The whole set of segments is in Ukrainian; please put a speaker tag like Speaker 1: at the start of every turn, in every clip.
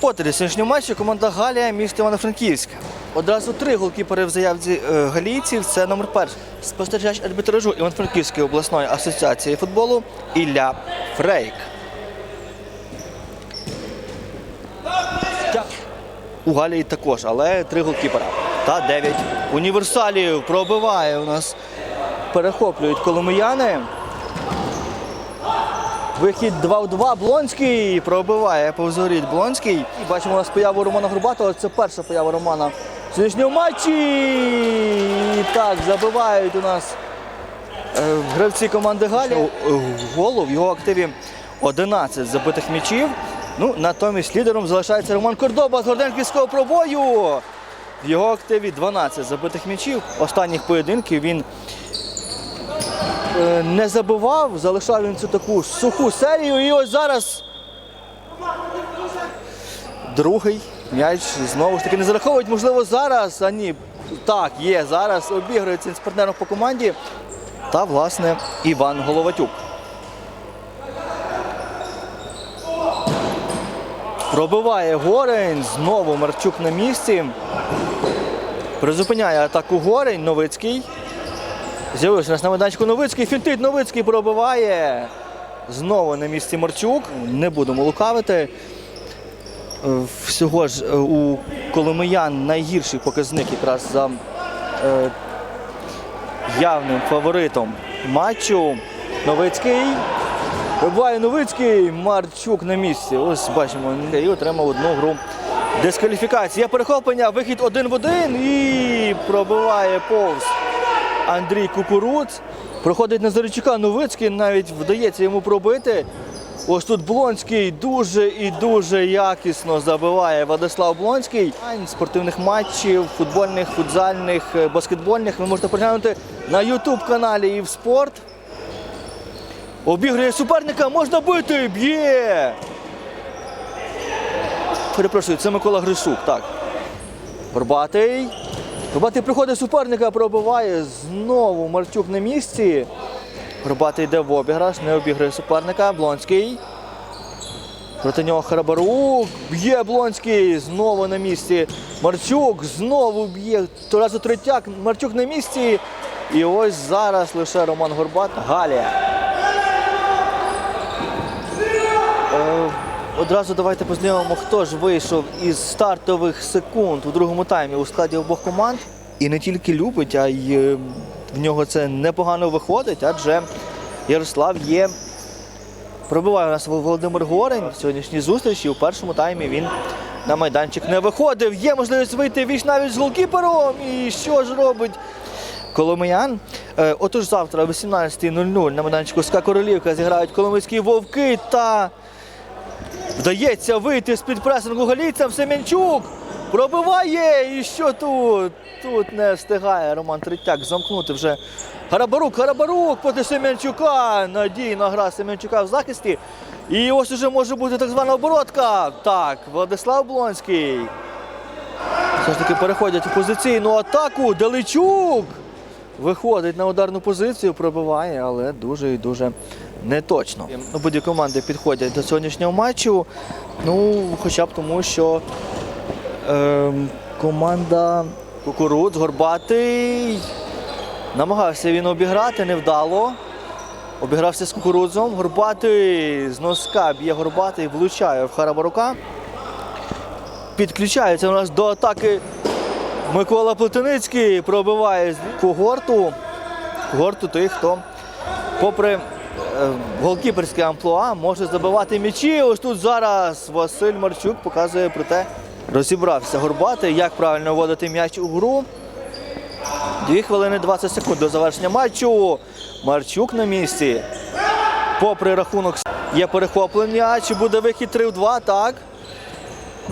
Speaker 1: Господарі сьогоднішнього матчу команда Галія місто Івано-Франківськ. Одразу три голкіпери в заявці е, галійців. Це номер перший. Спостерігач арбітражу Івано-Франківської обласної асоціації футболу Ілля Фрейк. У Галії також, але три голкіпера. Та дев'ять універсалів пробиває у нас. Перехоплюють коломияни. Вихід 2 в 2. Блонський пробиває повзоріт Блонський. І бачимо у нас появу Романа Горбатого. Це перша поява Романа в сьогоднішньому матчі. І так, забивають у нас е, гравці команди Галі. Е, Голу в його активі 11 забитих м'ячів. Ну, натомість лідером залишається Роман Кордоба з Горденківського пробою. В його активі 12 забитих м'ячів. Останніх поєдинків він не забивав, залишав він цю таку суху серію. І ось зараз другий м'яч знову ж таки не зараховують. Можливо, зараз. А ні, так, є зараз. Обігрується з партнером по команді. Та, власне, Іван Головатюк. Пробиває Горень. Знову Марчук на місці. Призупиняє атаку Горень. Новицький. З'явився у нас на майданчику Новицький. Фінтить Новицький пробиває. Знову на місці Марчук. Не будемо лукавити. Всього ж е, у Коломиян найгірший показник якраз за е, явним фаворитом матчу. Новицький. Пробиває Новицький. Марчук на місці. Ось бачимо. І отримав одну гру дискваліфікації. Є перехоплення. Вихід один в один. І пробиває повз. Андрій Кукуруц. Проходить на Заричука Новицький, навіть вдається йому пробити. Ось тут Блонський дуже і дуже якісно забиває Владислав Блонський. Спортивних матчів, футбольних, футзальних, е, баскетбольних ви можете переглянути на Ютуб каналі і в спорт. Обігрує суперника, можна бити, б'є. Перепрошую, це Микола Грисук, так. Горбатий. Горбатий приходить суперника, пробиває. Знову Марчук на місці. Горбатий йде в обіграш, не обіграє суперника. Блонський. Проти нього Харабарук. Б'є Блонський. Знову на місці. Марчук знову б'є. Разу третяк. Марчук на місці. І ось зараз лише Роман Горбат. Галія. Е, Одразу давайте познайомимо, хто ж вийшов із стартових секунд у другому таймі у складі обох команд. І не тільки любить, а й е, в нього це непогано виходить, адже Ярослав є. Пробиває у нас Володимир Горень в сьогоднішній зустрічі. У першому таймі він на майданчик не виходив. Є можливість вийти віч навіть з голкіпером. І що ж робить Коломиян? Е, Отож завтра о 18.00 на майданчику СКА Королівка зіграють Коломийські вовки та Вдається вийти з-під пресингу галійцям Семенчук. Пробиває. І що тут? Тут не встигає Роман Третяк замкнути вже Гарабарук. Гарабарук проти Семенчука. Надійна гра Семенчука в захисті. І ось уже може бути так звана оборотка. Так, Владислав Блонський. Все ж таки переходять у позиційну атаку. Деличук виходить на ударну позицію, пробиває, але дуже і дуже неточно. Обидві команди підходять до сьогоднішнього матчу. Ну, хоча б тому, що ем, команда Кукуруц, Горбатий. Намагався він обіграти, невдало. Обігрався з кукурудзом. Горбатий з носка б'є Горбатий, влучає в Харабарука. Підключається у нас до атаки Микола Плетеницький, пробиває когорту. Когорту той, хто, попри е, голкіперське амплуа, може забивати м'ячі. Ось тут зараз Василь Марчук показує про те, розібрався Горбатий, як правильно вводити м'яч у гру. Дві хвилини 20 секунд до завершення матчу. Марчук на місці. Попри рахунок є перехоплення. Чи буде вихід 3 в 2? Так.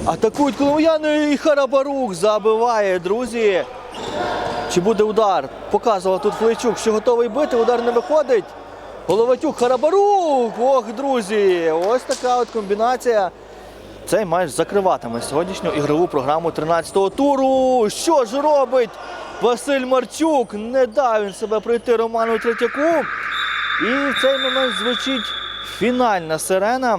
Speaker 1: Атакують Коломияни і Харабарук забиває, друзі. Чи буде удар? Показував тут Флейчук, що готовий бити, удар не виходить. Головатюк, Харабарук! Ох, друзі! Ось така от комбінація. Цей матч закриватиме сьогоднішню ігрову програму 13-го туру. Що ж робить Василь Марчук? Не дав він себе пройти Роману Третяку. І в цей момент звучить фінальна сирена.